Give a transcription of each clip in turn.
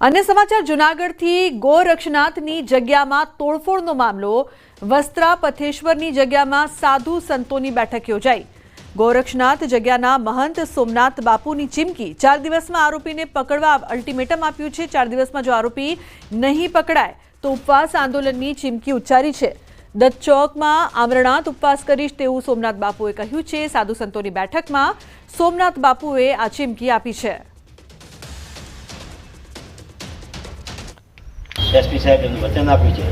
અન્ય સમાચાર, જુનાગઢથી ગોરક્ષનાથની જગ્યામાં તોડફોડનો મામલો. વસ્ત્રા પથેશ્વરની જગ્યામાં સાધુ સંતોની બેઠક યોજાઈ. ગોરક્ષનાથ જગ્યાના મહંત સોમનાથ બાપુની ચીમકી ચાર દિવસમાં આરોપીને પકડવા અલ્ટિમેટમ આપ્યું છે. ચાર દિવસમાં જો આરોપી નહીં પકડાય, તો ઉપવાસ આંદોલનની ચીમકી ઉચ્ચારી છે. દત્ત ચોકમાં આમરણાત ઉપવાસ કરીશ તેવું સોમનાથ બાપુએ કહ્યું છે. સાધુ સંતોની બેઠકમાં સોમનાથ બાપુએ આ ચીમકી આપી છે. એસપી સાહેબ એનું વચન આપ્યું છે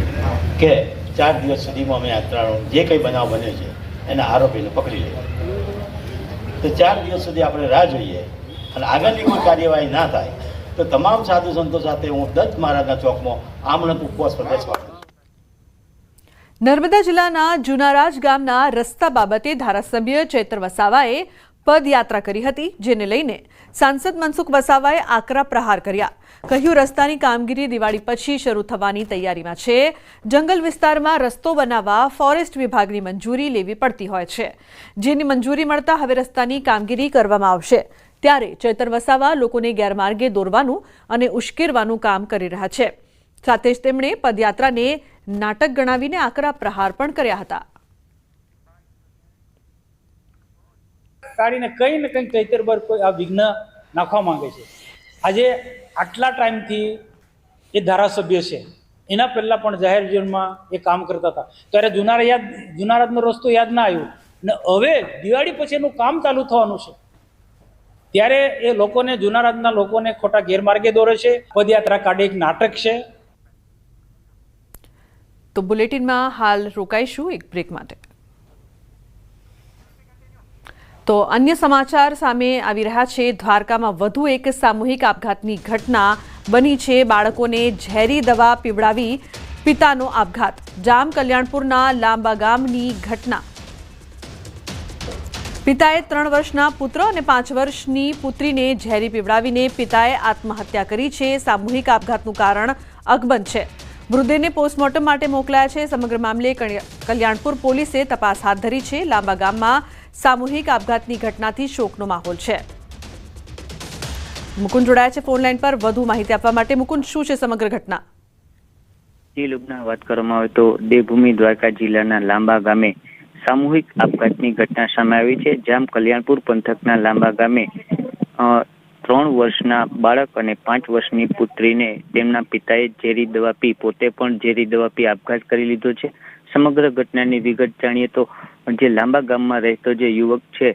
કે ચાર દિવસ સુધીમાં અમે યાત્રાનો જે કંઈ બનાવ બને છે, એના આરોપીને પકડી લઈએ. તો ચાર દિવસ સુધી આપણે રાહ જોઈએ અને આગળની કોઈ કાર્યવાહી ના થાય, તો તમામ સાધુ સંતો સાથે હું દત્ત મહારાજના ચોકમાં આમણત ઉપવાસ પર બેસવા નર્મદા જિલ્લાના જુનારાજ ગામના રસ્તા બાબતે ધારાસભ્ય ચૈત્ર વસાવાએ પદયાત્રા કરી હતી, જેને લઈને સાંસદ મનસુખ વસાવાએ આકરા પ્રહાર કર્યા. કહ્યું, રસ્તાની કામગીરી દિવાળી પછી શરૂ થવાની તૈયારીમાં છે. જંગલ વિસ્તારમાં રસ્તો બનાવવા ફોરેસ્ટ વિભાગની મંજૂરી લેવી પડતી હોય છે. જેની મંજૂરી મળતા હવે રસ્તાની કામગીરી કરવામાં આવશે. ત્યારે ચેતર વસાવા લોકોને ગેરમાર્ગે દોરવાનું અને ઉશ્કેરવાનું કામ કરી રહ્યા છે. સાથે જ તેમણે પદયાત્રાને નાટક ગણાવીને આકરા પ્રહાર પણ કર્યા હતા. કાઢીને કંઈ ને કંઈ ચૈતર પર કોઈ આ વિઘ્ન નાખવા માંગે છે. આજે આટલા ટાઈમથી એ ધારાસભ્ય છે. એના પહેલાં પણ જાહેર જીવનમાં એ કામ કરતા હતા. ત્યારે જુનારા યાદ જુનારાતનો રસ્તો યાદ ના આવ્યો. ને હવે દિવાળી પછી એનું કામ ચાલુ થવાનું છે. ત્યારે એ લોકોને જુનારાતના લોકોને ખોટા ગેરમાર્ગે દોરે છે. પદયાત્રા કાઢે એક નાટક છે. તો બુલેટિનમાં હાલ રોકાઈશું એક બ્રેક માટે. તો અન્ય સમાચાર સામે આવી રહ્યા છે. દ્વારકામાં વધુ એક સામૂહિક આપઘાતની ઘટના બની છે. બાળકોને ઝેરી દવા પીવડાવી પિતાનો આપઘાત. જામ કલ્યાણપુરના લાંબા ગામની ઘટના. પિતાએ ત્રણ વર્ષના પુત્ર અને પાંચ વર્ષની પુત્રીને ઝેરી પીવડાવીને પિતાએ આત્મહત્યા કરી છે. સામૂહિક આપઘાતનું કારણ અકબંધ છે. મૃતદેહને પોસ્ટમોર્ટમ માટે મોકલાયા છે. સમગ્ર મામલે કલ્યાણપુર પોલીસે તપાસ હાથ ધરી છે. લાંબા ગામમાં સામૂહિક આપઘાતની ઘટનાથી શોકનો માહોલ છે. મુકુંદ જોડાયા છે ફોનલાઈન પર. વધુ માહિતી આપવા માટે મુકુંદ, શું છે સમગ્ર ઘટના? જી લુબના વાત કરવામાં આવે તો દેવભૂમિ દ્વારકા જિલ્લાના લાંબા ગામે સામૂહિક આપઘાતની ઘટના સામે આવી છે. જામ કલ્યાણપુર પંથકના લાંબા ગામે ત્રણ વર્ષના બાળક અને પાંચ વર્ષની પુત્રીને તેમના પિતાએ ઝેરી દવા પી, પોતે પણ ઝેરી દવા પી, આપઘાત કરી લીધો છે. સમગ્ર ઘટનાની વિગત જાણીએ તો જે લાંબા ગામમાં રહેતો જે યુવક છે,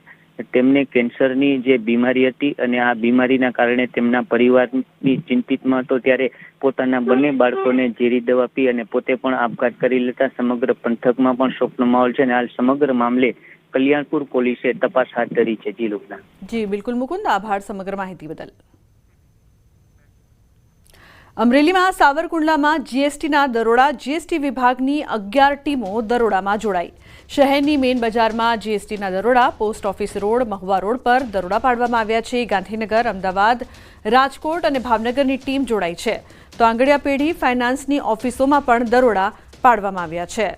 તેમને કેન્સરની જે બીમારી હતી અને આ બીમારીના કારણે તેમના પરિવારની ચિંતિતમાં હતો, ત્યારે પોતાના બંને બાળકોને ઝેરી દવા પી અને પોતે પણ આપઘાત કરી લેતા સમગ્ર પંથકમાં પણ શોકનો માહોલ છે અને હાલ સમગ્ર મામલે કલ્યાણપુર પોલીસે તપાસ હાથ ધરી છે જી લોકના. જી, બિલકુલ મુકુંદ, આભાર સમગ્ર માહિતી બદલ. અમરેલીમાં સાવરકુંડલામાં જીએસટીના દરોડા, જીએસટી વિભાગની અગિયાર ટીમો દરોડામાં જોડાઈ. શહેરની મેઇન બજારમાં જીએસટીના દરોડા, post office road, Mahuva road પર દરોડા પાડવામાં આવ્યા છે. ગાંધીનગર, અમદાવાદ, રાજકોટ અને ભાવનગરની ટીમ જોડાઈ છે. તો આંગડિયા પેઢી ફાઇનાન્સની ઓફિસોમાં પણ દરોડા પાડવામાં આવ્યા છે.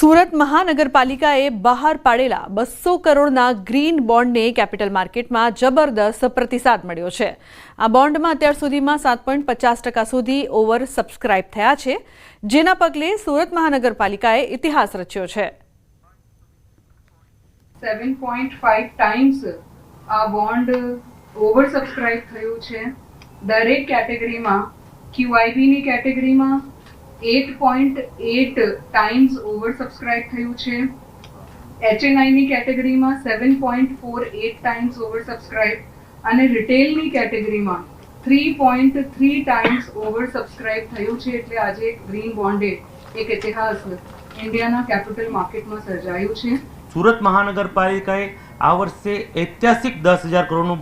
સુરત મહાનગરપાલિકાએ બહાર પાડેલા બસો કરોડના ગ્રીન બોન્ડને કેપિટલ માર્કેટમાં જબરદસ્ત પ્રતિસાદ મળ્યો છે. આ બોન્ડમાં અત્યાર સુધીમાં સાત પોઈન્ટ પચાસ ટકા સુધી ઓવર સબસ્ક્રાઇબ થયા છે, જેના પગલે સુરત મહાનગરપાલિકાએ ઇતિહાસ રચ્યો છે. 7.5 ટાઈમ્સ આ બોન્ડ ઓવર સબસ્ક્રાઇબ થયું છે. દરેક કેટેગરીમાં QIB ની કેટેગરીમાં 8.8 ટાઈમ્સ ઓવર થયું છે. HNI ની કેટેગરીમાં 7.48 ટાઈમ્સ ઓવર અને રિટેલની કેટેગરીમાં 3.3 ટાઈમ્સ ઓવર સબસ્ક્રાઇબ થયું છે એટલે આજે એક ગ્રીન બોન્ડે એક ઇતિહાસ ઇન્ડિયાના કેપિટલ માર્કેટમાં સર્જાયું છે. સુરત મહાનગરપાલિકાએ આ વર્ષે ઐતિહાસિક દસ હજાર કરોડનું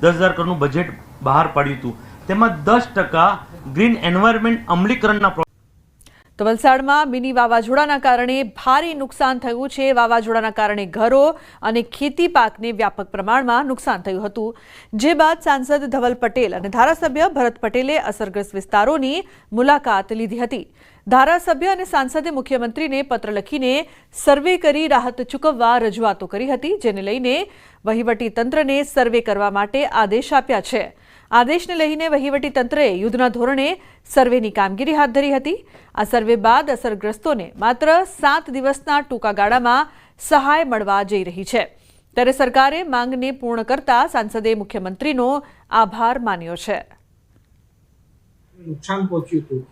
દસ હજાર કરોડનું બજેટ બહાર પાડ્યું હતું. તેમાં દસ ટકા ગ્રીન એન્વાયરમેન્ટ અમલીકરણના તો વલસાડમાં મિની વાવાઝોડાના કારણે ભારે નુકસાન થયું છે. વાવાઝોડાના કારણે ઘરો અને ખેતી પાકને વ્યાપક પ્રમાણમાં નુકસાન થયું હતું. જે બાદ સાંસદ ધવલ પટેલ અને ધારાસભ્ય ભરત પટેલે અસરગ્રસ્ત વિસ્તારોની મુલાકાત લીધી હતી. ધારાસભ્ય અને સાંસદે મુખ્યમંત્રીને પત્ર લખીને સર્વે કરી રાહત ચૂકવવા રજૂઆતો કરી હતી, જેને લઈને વહીવટી તંત્રને સર્વે કરવા માટે આદેશ આપ્યા છે. આદેશને લઈને વહીવટી યુદ્ધના ધોરણે સર્વેની કામગીરી હાથ ધરી હતી. આ સર્વે બાદ અસરગ્રસ્તોને માત્ર સાત દિવસના ટૂંકા સહાય મળવા જઈ રહી છે. ત્યારે સરકારે માંગને પૂર્ણ કરતા સાંસદે મુખ્યમંત્રીનો આભાર માન્યો છે. નુકસાન પહોંચ્યું હતું.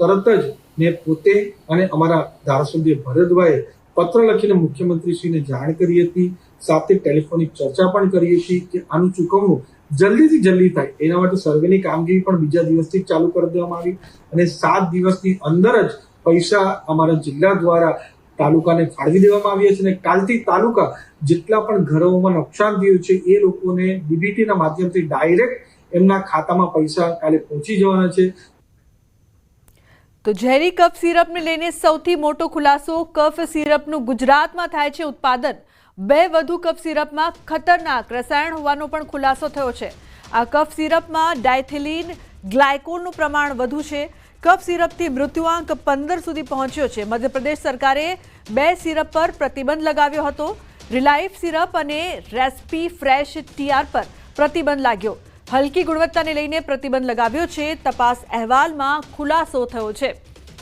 તરત જ મેં પોતે અને અમારા ધારાસભ્ય ભરતભાઈ પત્ર લખીને મુખ્યમંત્રીશ્રીને જાણ કરી હતી. સાથે ટેલિફોનિક ચર્ચા પણ કરી હતી કે આનું ચૂકવણું જલ્દીથી જલ્દી થાય. એના માટે સર્વેની કામગીરી પણ બીજા દિવસથી ચાલુ કરી દેવામાં આવી અને સાત દિવસની અંદર જ પૈસા અમારા જિલ્લા દ્વારા તાલુકાને ફાળવી દેવામાં આવ્યા છે અને કાલથી તાલુકા જેટલા પણ ઘરોમાં નુકસાન થયું છે, એ લોકોને ડીબીટીના માધ્યમથી ડાયરેક્ટ એમના ખાતામાં પૈસા કાલે પહોંચી જવાના છે. તો ઝેરી કફ સિરપને લઈને સૌથી મોટો ખુલાસો કફ સિરપનું ગુજરાતમાં થાય છે ઉત્પાદન. બે વધુ કફ સિરપમાં ખતરનાક રસાયણ હોવાનો પણ ખુલાસો થયો છે. આ કફ સિરપમાં ડાયથિલિન, ગ્લાયકોલનું પ્રમાણ વધુ છે. કફ સિરપથી મૃત્યુઆંક પંદર સુધી પહોંચ્યો છે. મધ્યપ્રદેશ સરકારે બે સિરપ પર પ્રતિબંધ લગાવ્યો હતો. રિલાયફ સિરપ અને રેસ્પી ફ્રેશ ટીઆર પર પ્રતિબંધ લાગ્યો. હલકી ગુણવત્તાને લઈને પ્રતિબંધ લગાવ્યો છે. તપાસ અહેવાલમાં ખુલાસો થયો છે.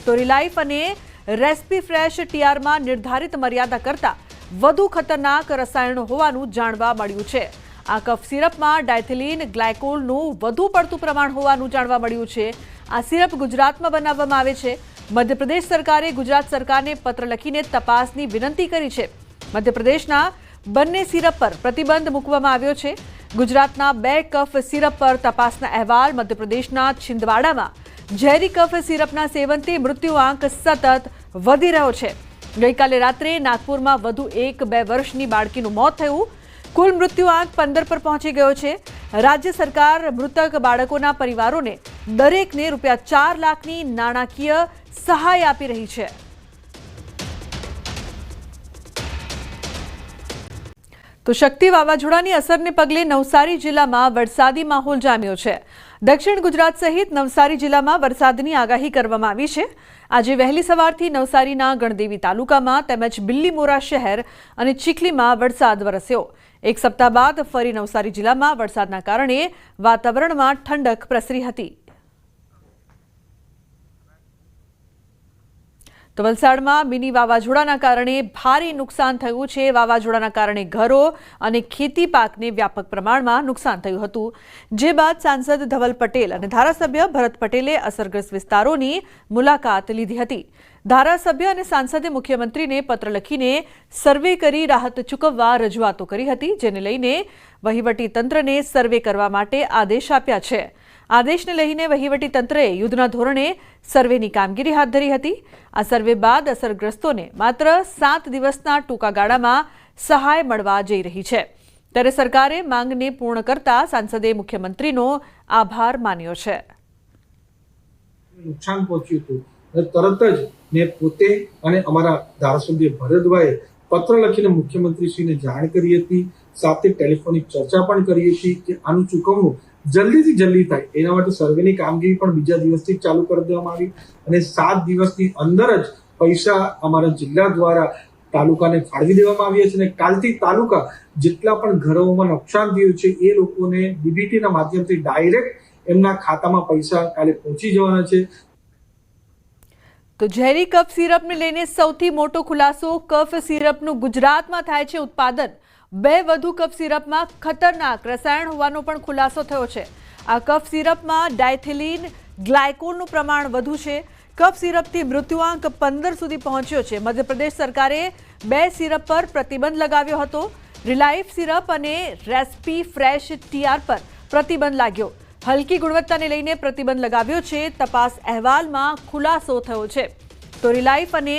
તો રિલાઇફ અને રેસ્પી ફ્રેશ ટીઆરમાં નિર્ધારિત મર્યાદા કરતાં વધુ ખતરનાક રસાયણો હોવાનું જાણવા મળ્યું છે. આ કફ સિરપમાં ડાયથિલિન, ગ્લાયકોલનું વધુ પડતું પ્રમાણ હોવાનું જાણવા મળ્યું છે. આ સિરપ ગુજરાતમાં બનાવવામાં આવે છે. મધ્યપ્રદેશ સરકારે ગુજરાત સરકારને પત્ર લખીને તપાસની વિનંતી કરી છે. મધ્યપ્રદેશના બંને સિરપ પર પ્રતિબંધ મૂકવામાં આવ્યો છે. ગુજરાતના બે કફ સિરપ પર તપાસના અહેવાલ, મધ્યપ્રદેશના છિંદવાડામાં ઝેરી કફ સિરપના સેવનથી મૃત્યુઆંક સતત વધી રહ્યો છે. ગઈકાલે રાત્રે નાગપુરમાં વધુ એક બે વર્ષની બાળકીનું મોત થયું. કુલ મૃત્યુઆંક પંદર પર પહોંચી ગયો છે. રાજ્ય સરકાર મૃતક બાળકોના પરિવારોને દરેકને રૂપિયા ચાર લાખની નાણાકીય સહાય આપી રહી છે. તો શક્તિ વાવાઝોડાની અસરને પગલે નવસારી જિલ્લામાં વરસાદી માહોલ જામ્યો છે. દક્ષિણ ગુજરાત સહિત નવસારી જિલ્લામાં વરસાદની આગાહી કરવામાં આવી છે. આજે વહેલી સવારથી નવસારીના ગણદેવી તાલુકામાં તેમજ બિલ્લીમોરા શહેર અને ચીખલીમાં વરસાદ વરસ્યો. એક સપ્તાહ બાદ ફરી નવસારી જિલ્લામાં વરસાદના કારણે વાતાવરણમાં ઠંડક પ્રસરી હતી. તો વલસાડમાં મિની વાવાઝોડાના કારણે ભારે નુકસાન થયું છે. વાવાઝોડાના કારણે ઘરો અને ખેતી પાકને વ્યાપક પ્રમાણમાં નુકસાન થયું હતું. જે બાદ સાંસદ ધવલ પટેલ અને ધારાસભ્ય ભરત પટેલે અસરગ્રસ્ત વિસ્તારોની મુલાકાત લીધી હતી. ધારાસભ્ય અને સાંસદે મુખ્યમંત્રીને પત્ર લખીને સર્વે કરી રાહત ચૂકવવા રજૂઆતો કરી હતી, જેને લઈને વહીવટી તંત્રને સર્વે કરવા માટે આદેશ આપ્યા છે. આદેશને લઈને વહીવટી તંત્રએ યુદ્ધના ધોરણે સર્વેની કામગીરી હાથ ધરી હતી. આ સર્વે બાદ અસરગ્રસ્તોને માત્ર સાત દિવસના ટૂંકા ગાળામાં સહાય મળવા જઈ રહી છે. ત્યારે સરકારે માંગને પૂર્ણ કરતા સાંસદે મુખ્યમંત્રીનો આભાર માન્યો છે. નુકસાન પહોંચ્યું હતું. તરત જ મેં પોતે અને અમારા ધારાસભ્ય ભરતભાઈ પત્ર લખીને મુખ્યમંત્રીશ્રીને જાણ કરી હતી. સાથે ટેલિફોનિક ચર્ચા પણ કરી હતી કે આનું ચૂકવણું જલ્દીથી જલ્દી થાય. એના માટે સર્વેની કામગીરી પણ બીજા દિવસથી ચાલુ કરી દેવામાં આવી અને સાત દિવસની અંદર જ પૈસા અમારા જિલ્લા દ્વારા તાલુકાને ફાળવી દેવામાં આવ્યા છે અને કાલથી તાલુકા જેટલા પણ ઘરોમાં નુકસાન થયું છે, એ લોકોને ડીબીટીના માધ્યમથી ડાયરેક્ટ એમના ખાતામાં પૈસા કાલે પહોંચી જવાના છે. તો ઝેરી કફ સિરપને લઈને સૌથી મોટો ખુલાસો કફ સિરપનું ગુજરાતમાં થાય છે ઉત્પાદન. બે વધુ કફ સિરપમાં ખતરનાક રસાયણ હોવાનો પણ ખુલાસો થયો છે. આ કફ સિરપમાં ડાયથિલિન, ગ્લાયકોલનું પ્રમાણ વધુ છે. કફ સિરપથી મૃત્યુઆંક પંદર સુધી પહોંચ્યો છે. મધ્યપ્રદેશ સરકારે બે સિરપ પર પ્રતિબંધ લગાવ્યો હતો. રિલાઇફ સિરપ અને રેસ્પી ફ્રેશ ટીઆર પર પ્રતિબંધ લાગ્યો. હલકી ગુણવત્તાને લઈને પ્રતિબંધ લગાવ્યો છે. તપાસ અહેવાલમાં ખુલાસો થયો છે. તો રિલાયફ અને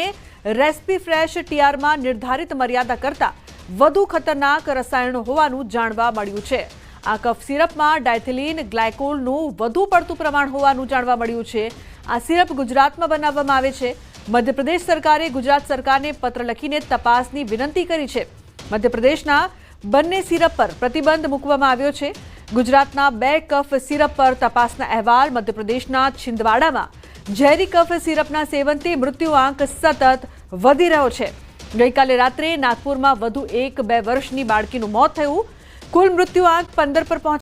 રેસ્પી ફ્રેશ ટીઆરમાં નિર્ધારિત મર્યાદા કરતાં વધુ ખતરનાક રસાયણો હોવાનું જાણવા મળ્યું છે. આ કફ સિરપમાં ડાયથિલિન, ગ્લાયકોલનું વધુ પડતું પ્રમાણ હોવાનું જાણવા મળ્યું છે. આ સિરપ ગુજરાતમાં બનાવવામાં આવે છે. મધ્યપ્રદેશ સરકારે ગુજરાત સરકારને પત્ર લખીને તપાસની વિનંતી કરી છે. મધ્યપ્રદેશના બંને સિરપ પર પ્રતિબંધ મૂકવામાં આવ્યો છે. ગુજરાતના બે કફ સિરપ પર તપાસના અહેવાલ મધ્યપ્રદેશના છિંદવાડામાં. ઝેરી કફ સિરપના સેવનથી મૃત્યુઆંક સતત વધી રહ્યો છે. ગઈકાલે રાત્રે નાગપુરમાં વધુ એક બે વર્ષની બાળકીનું મોત થયું. કુલ મૃત્યુ આંક પંદર પર પહોંચ્યો